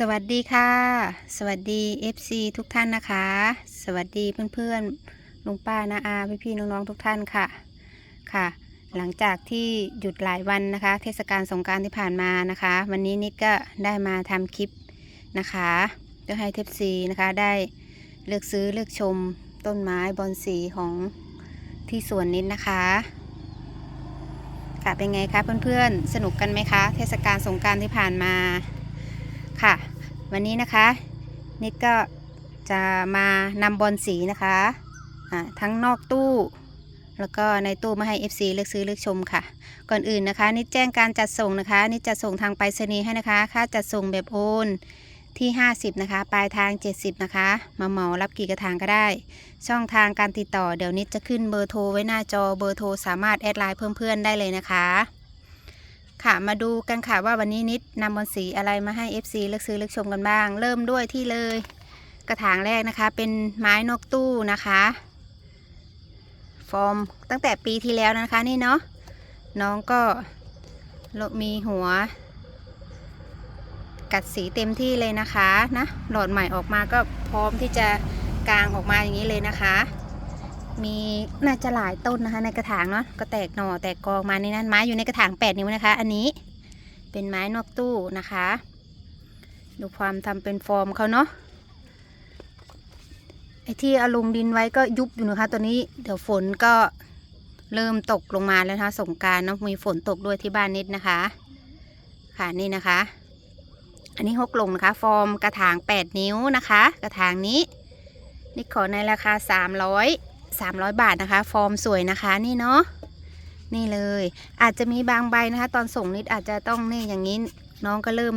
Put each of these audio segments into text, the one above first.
สวัสดีค่ะ สวัสดี FC ทุกท่านนะคะ สวัสดีเพื่อนๆลุงป้านาอาพี่ๆน้องๆทุกท่านค่ะค่ะ หลังจากที่หยุดหลายวันนะคะ เทศกาลสงการที่ผ่านมานะคะ วันนี้นิดก็ได้มาทำคลิปนะคะเพื่อให้เทปซีนะคะได้เลือกซื้อเลือกชมต้นไม้บอนสีของที่สวนนิดนะคะค่ะเป็นไงคะเพื่อนๆสนุกกันไหมคะ เทศกาลสงการที่ผ่านมา ค่ะ วันนี้นะคะนิดก็จะมานำบอลสีนะคะอ่าทั้งนอกตู้ แล้วก็ในตู้มาให้ FC เลือกซื้อเลือกชมค่ะ ก่อนอื่นนะคะ นิดแจ้งการจัดส่งนะคะ นิดจะส่งทางไปรษณีย์ให้นะคะ ค่าจัดส่งแบบโอนที่ 50 นะคะ ปลายทาง 70 นะคะ มาเหมารับกี่กระถางก็ได้ ช่องทางการติดต่อเดี๋ยวนิดจะขึ้นเบอร์โทรไว้หน้าจอเบอร์โทรสามารถแอดไลน์เพิ่มเพื่อนได้เลยนะคะ ค่ะมาดูกันค่ะว่าวันนี้นิดนำบอลสีอะไรมาให้ FC เลือกซื้อเลือกชมกันบ้าง เริ่มด้วยที่เลย กระถางแรกนะคะ เป็นไม้นกตู้นะคะ ฟอร์มตั้งแต่ปีที่แล้วนะคะนี่เนาะน้องก็มีหัว กัดสีเต็มที่เลยนะคะนะหลอดใหม่ออกมาก็พร้อมที่จะกางออกมาอย่างนี้เลยนะคะ มีน่าจะหลายต้นนะคะ ในกระถางเนาะก็แตกหน่อแตกกองมาในนั้นไม้อยู่ในกระถาง8นิ้วนะคะ อันนี้เป็นไม้นอกตู้นะคะ ดูความทำเป็นฟอร์มเขาเนาะไอ้ที่อาลงดินไว้ก็ยุบอยู่นะคะตัวนี้เดี๋ยวฝนก็เริ่มตกลงมาแล้วนะคะสงการเนาะมีฝนตกด้วยที่บ้านนิดนะคะ ค่ะนี่นะคะ อันนี้หกลงนะคะ ฟอร์มกระถาง 8 นิ้วนะคะ กระถางนี้นิดขอในราคา 300 300 บาทนะคะ ฟอร์มสวยนะคะนี่เนาะนี่เลย อาจจะมีบางใบนะคะ ตอนส่งนิดอาจจะต้องนี่อย่างนี้น้องก็เริ่ม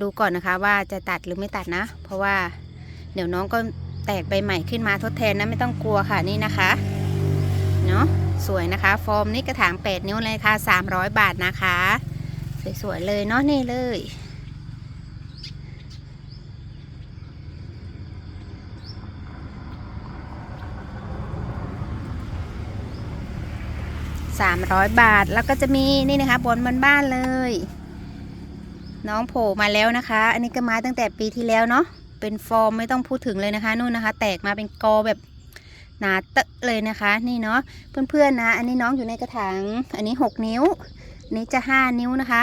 ดูก่อนนะคะ ว่าจะตัดหรือไม่ตัดนะ เพราะว่าเดี๋ยวน้องก็แตกใบใหม่ขึ้นมาทดแทนนะไม่ต้องกลัวค่ะนี่นะคะเนาะสวยนะคะ ฟอร์มนี่กระถาง 8 นิ้วเลยค่ะ 300 บาทนะคะ สวยๆเลยเนาะนี่เลย 300 บาท แล้วก็จะมีนี่นะคะบนบนบ้านเลย น้องโผล่มาแล้วนะคะ อันนี้ก็มาตั้งแต่ปีที่แล้วเนาะเป็นฟอร์มไม่ต้องพูดถึงเลยนะคะนู่นนะคะ แตกมาเป็นกอแบบหนาเตะเลยนะคะ นี่เนาะเพื่อนๆนะ อันนี้น้องอยู่ในกระถางอันนี้ 6 นิ้วอันนี้จะ 5 นิ้วนะคะ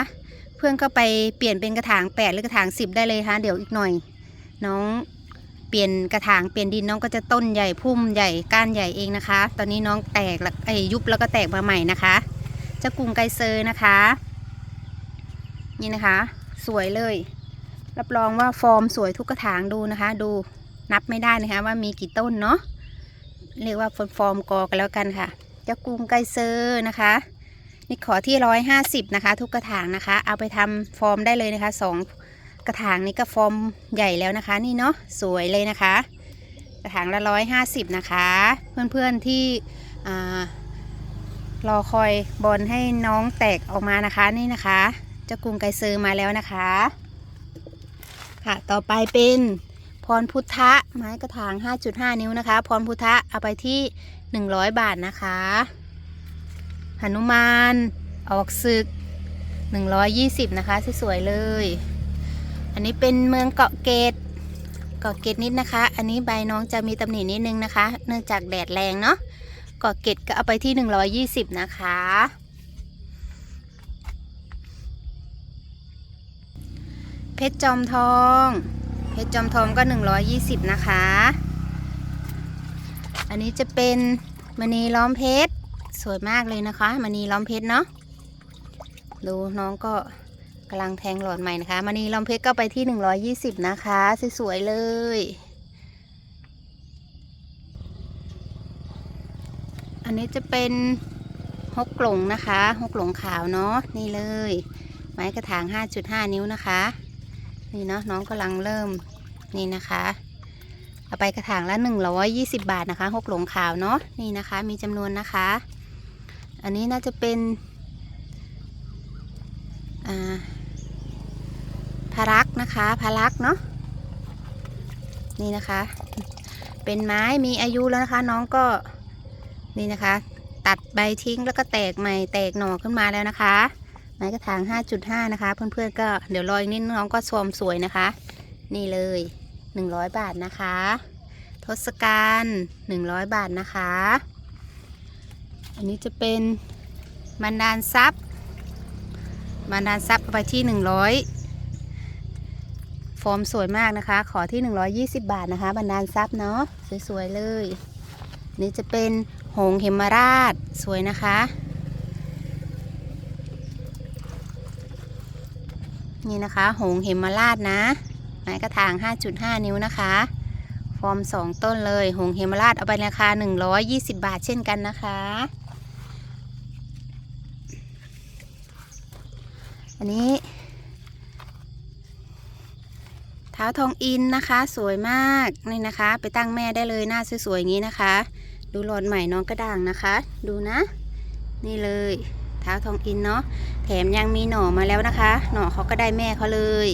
เพื่อนก็ไปเปลี่ยนเป็นกระถาง 8 หรือกระถาง 10 ได้เลยค่ะเดี๋ยวอีกหน่อย น้อง เปลี่ยนกระถางเปลี่ยนดินน้องก็จะต้นใหญ่พุ่มใหญ่ก้านใหญ่เองนะคะ ตอนนี้น้องแตกแล้วไอ้ยุบแล้วก็แตกมาใหม่นะคะเจ้ากรุงไกเซอร์นะคะ นี่นะคะ สวยเลย รับรองว่าฟอร์มสวยทุกกระถางดูนะคะ ดูนับไม่ได้นะคะ ว่ามีกี่ต้นเนาะเรียกว่าฟอร์มกอกันแล้วกันค่ะเจ้ากรุงไกเซอร์นะคะนี่ขอที่ร้อยห้าสิบนะคะ ทุกกระถางนะคะ เอาไปทำฟอร์มได้เลยนะคะสอง กระถางนี้ก็ฟอร์มใหญ่แล้วนะคะ นี่เนาะสวยเลยนะคะ กระถางละร้อยห้าสิบนะคะ เพื่อนๆที่รอคอยบอลให้น้องแตกออกมานะคะนี่นะคะเจ้ากรุงไกเซอร์มาแล้วนะคะ ค่ะต่อไปเป็นพรพุทธะไม้กระถาง 5.5 นิ้วนะคะ พรพุทธะเอาไปที่ 100 บาทนะคะหนุมานออกศึก 120 นะคะสวยๆเลย อันนี้เป็นเมืองเกาะเกตเกาะเกตนิดนะคะ อันนี้ใบน้องจะมีตำหนินิดนึงนะคะ เนื่องจากแดดแรงเนาะเกาะเกตก็เอาไปที่ 120 นะคะ เพชรจอมทอง เพชรจอมทองก็ 120 นะคะ อันนี้จะเป็นมณีล้อมเพชรสวยมากเลยนะคะมณีล้อมเพชรเนาะดูน้องก็ กำลังแทงหลอดใหม่นะคะมานีลำเพชรก็ไปที่ 120 นะคะ สวยๆ เลยอันนี้จะเป็นฮกหลงนะคะฮกหลงขาวเนาะนี่เลย ไม้กระถาง 5.5 นิ้วนะคะ นี่เนาะน้องกำลังเริ่มนี่นะคะเอาไปกระถางละ 120 บาทนะคะฮกหลงขาวเนาะนี่นะคะมีจำนวนนะคะ อันนี้น่าจะเป็นอ่า พารักนะคะพารักเนาะนี่นะคะ เป็นไม้มีอายุแล้วนะคะ น้องก็นี่นะคะ ตัดใบทิ้งแล้วก็แตกใหม่แตกหน่อขึ้นมาแล้วนะคะ ไม้กระถาง 5.5 นะคะ เพื่อนๆก็เดี๋ยวรออีกนิดน้องก็ชมสวยนะคะ นี่เลย 100 บาทนะคะ ทศกัณฐ์100 บาทนะคะ อันนี้จะเป็นมันดานซับมันดานซับไปที่ 100 ฟอร์มสวยมากนะคะ ขอที่ 120 บาทนะคะบันดาลซับเนาะสวยๆเลย นี่จะเป็นหงเหมราชสวยนะคะ นี่นะคะ หงเหมราชนะ ไม้กระถาง 5.5 นิ้วนะคะ ฟอร์ม 2 ต้นเลย หงเหมราชเอาไปราคา 120 บาทเช่นกันนะคะ อันนี้ เท้าทองอินนะคะ สวยมากนี่นะคะ ไปตั้งแม่ได้เลยหน้าสวยๆอย่างนี้นะคะ ดูหลอดใหม่น้องกระด่างนะคะ ดูนะ นี่เลยเท้าทองอินเนาะแถมยังมีหน่อมาแล้วนะคะ หน่อเขาก็ได้แม่เขาเลย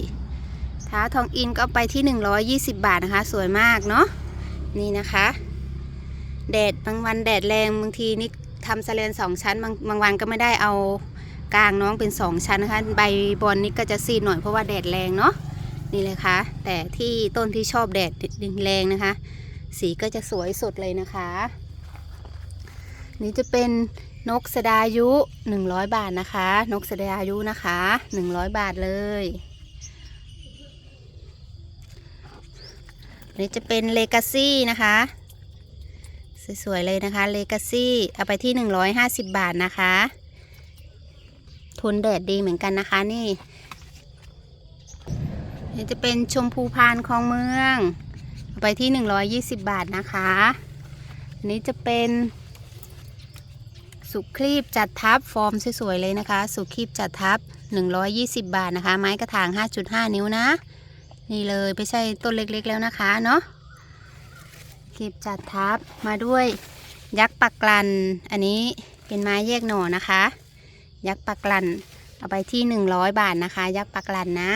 เท้าทองอินก็ไปที่ 120 บาทนะคะ สวยมากเนาะนี่นะคะ แดดบางวันแดดแรงบางทีนี่ทำสเลนสองชั้นบางบางวันก็ไม่ได้เอากลางน้องเป็นสองชั้นนะคะ ใบบอลนี่ก็จะซีดหน่อยเพราะว่าแดดแรงเนาะ นี่เลยค่ะ แต่ที่ต้นที่ชอบแดดแรงนะคะ สีก็จะสวยสดเลยนะคะ นี่จะเป็นนกสดายุ 100 บาทนะคะ นกสดายุนะคะ 100 บาทเลยนี่จะเป็นเลกาซี่นะคะ สวยๆเลยนะคะเลกาซี่เอาไปที่ 150 บาทนะคะ ทนแดดดีเหมือนกันนะคะนี่ นี่จะเป็นชมพูพานคลองเมืองเอาไปที่ 120 บาทนะคะอันนี้จะเป็นสุครีบจัดทับฟอร์มสวยๆเลยนะคะ สุครีบจัดทับ 120 บาทนะคะ ไม้กระถาง 5.5 นิ้วนะ นี่เลยไม่ใช่ต้นเล็กๆแล้วนะคะเนาะครีบจัดทับมาด้วยยักษ์ปักกลัน อันนี้เป็นไม้แยกหน่อนะคะ ยักษ์ปักกลันเอาไปที่ 100 บาทนะคะ ยักษ์ปักกลันนะ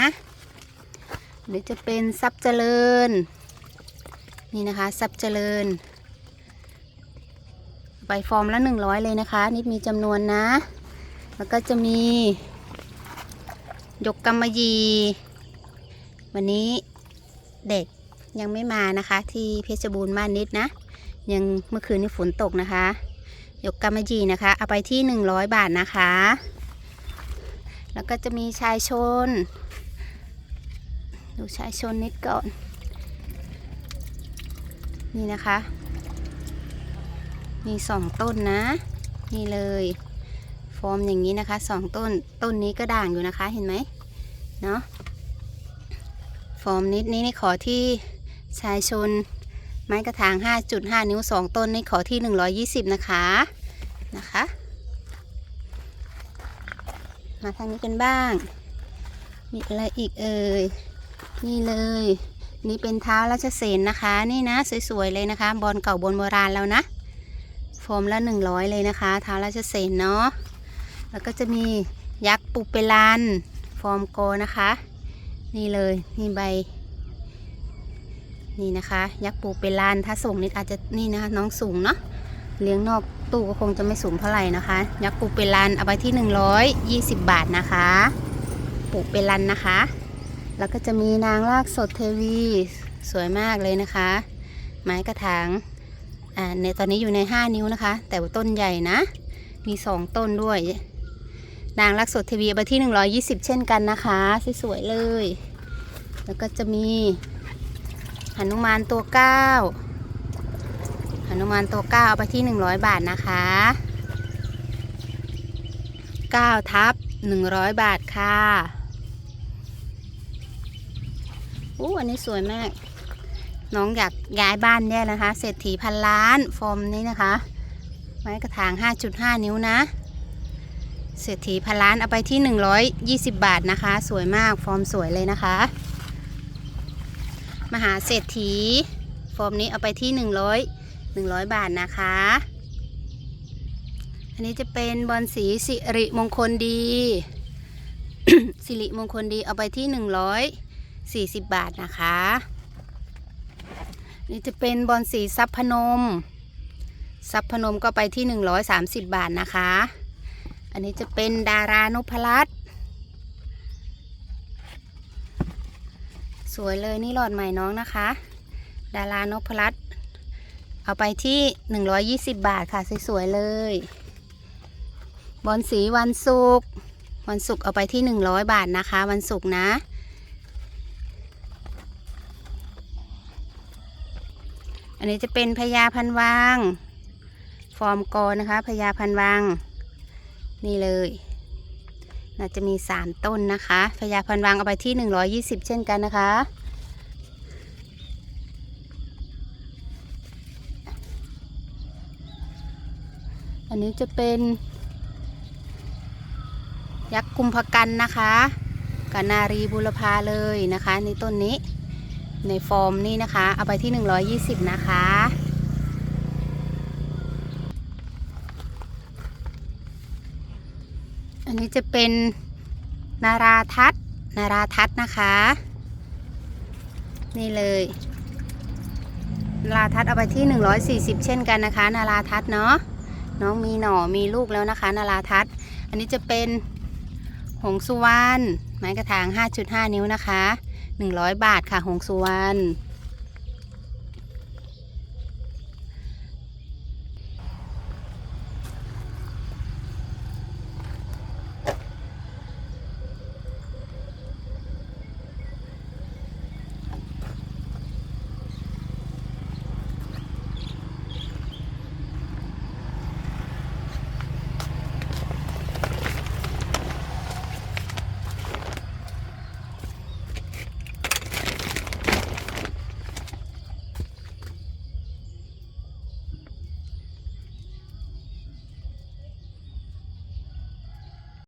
หรือจะเป็นซับเจริญ นี่นะคะซับเจริญ ใบฟอร์มละ100เลยนะคะ นิดมีจำนวนนะ แล้วก็จะมียกกำมะหยี่วันนี้เด็กยังไม่มานะคะ ที่เพชรบูรณ์บ้านนิดนะ ยังเมื่อคืนนี้ฝนตกนะคะยกกำมะหยี่นะคะ เอาไปที่ 100 บาทนะคะ แล้วก็จะมีชายชน ดูชายชนนิดก่อน นี่นะคะ มีสองต้นนะ นี่เลย ฟอร์มอย่างนี้นะคะสองต้น ต้นนี้ก็ด่างอยู่นะคะเห็นไหมเนาะ ฟอร์มนิดนี้นี่ขอที่ชายชนไม้กระถาง 5.5 นิ้ว 2 ต้นนี่ขอที่ 120 นะคะ นะคะ มาทางนี้กันบ้าง มีอะไรอีกเอ่ย นี่เลย นี่เป็นเท้าราชเสนนะคะ นี่นะสวยๆเลยนะคะ บอลเก่าบนโบราณแล้วนะ โฟมละ100เลยนะคะ เท้าราชเสนเนาะ แล้วก็จะมียักษ์ปุเปลัน ฟอร์มโกนะคะ นี่เลยนี่ใบ นี่นะคะ ยักษ์ปูเปลันถ้าสูงนิดอาจจะนี่นะคะน้องสูงเนาะ เลี้ยงนอกตู้ก็คงจะไม่สูงเท่าไหร่นะคะ ยักษ์ปูเปลันเอาไปที่ 120 บาทนะคะ ปูเปลันนะคะ แล้วก็จะมีนางรากสดเทวีสวยมากเลยนะคะ ไม้กระถางอ่าในตอนนี้อยู่ใน 5 นิ้วนะคะ แต่ว่าต้นใหญ่นะ มี 2 ต้นด้วย นางรากสดเทวีเอาไปที่ 120 เช่นกันนะคะสวยๆเลย แล้วก็จะมีหนุมานตัวเก้าหนุมานตัวเก้าเอาไปที่ 100 บาทนะคะ9ทับ100 บาทค่ะ อู้อันนี้สวยมาก น้องอยากย้ายบ้านเนี่ยนะคะ เศรษฐีพันล้านฟอร์มนี้นะคะ ไม้กระถาง 5.5 นิ้วนะ เศรษฐีพันล้านเอาไปที่ 120 บาทนะคะ สวยมากฟอร์มสวยเลยนะคะ มหาเศรษฐี ฟอร์มนี้เอาไปที่ 100 100 บาทนะคะอันนี้จะเป็นบอลสีสิริมงคลดี สิริมงคลดีเอาไปที่ 40 บาทนะคะ นี่จะเป็นบอลสีซับพนม ซับพนมก็ไปที่ 130 บาทนะคะ อันนี้จะเป็นดารานพรัตน์สวยเลยนี่หลอดใหม่น้องนะคะ ดารานพรัตน์เอาไปที่ 120 บาทค่ะ สวยๆเลย บอลสีวันศุกร์วันศุกร์เอาไปที่ 100 บาทนะคะ วันศุกร์นะ อันนี้จะเป็นพญาพันวาง ฟอร์มกอนะคะพญาพันวาง นี่เลย น่าจะมี3ต้นนะคะพญาพันวางเอาไปที่120เช่นกันนะคะอันนี้จะเป็น ยักษ์กุมภกันนะคะกานารีบุรพาเลยนะคะในต้นนี้ ในฟอร์มนี่นะคะ เอาไปที่ 120 นะคะ อันนี้จะเป็นนาราทัศนาราทัศนะคะ นี่เลยนาราทัศเอาไปที่ 140 เช่นกันนะคะ นาราทัศเนาะน้องมีหน่อมีลูกแล้วนะคะ นาราทัศอันนี้จะเป็นหงสุวรรณไม้กระถาง 5.5 นิ้วนะคะ 100 บาทค่ะหงสุวรรณ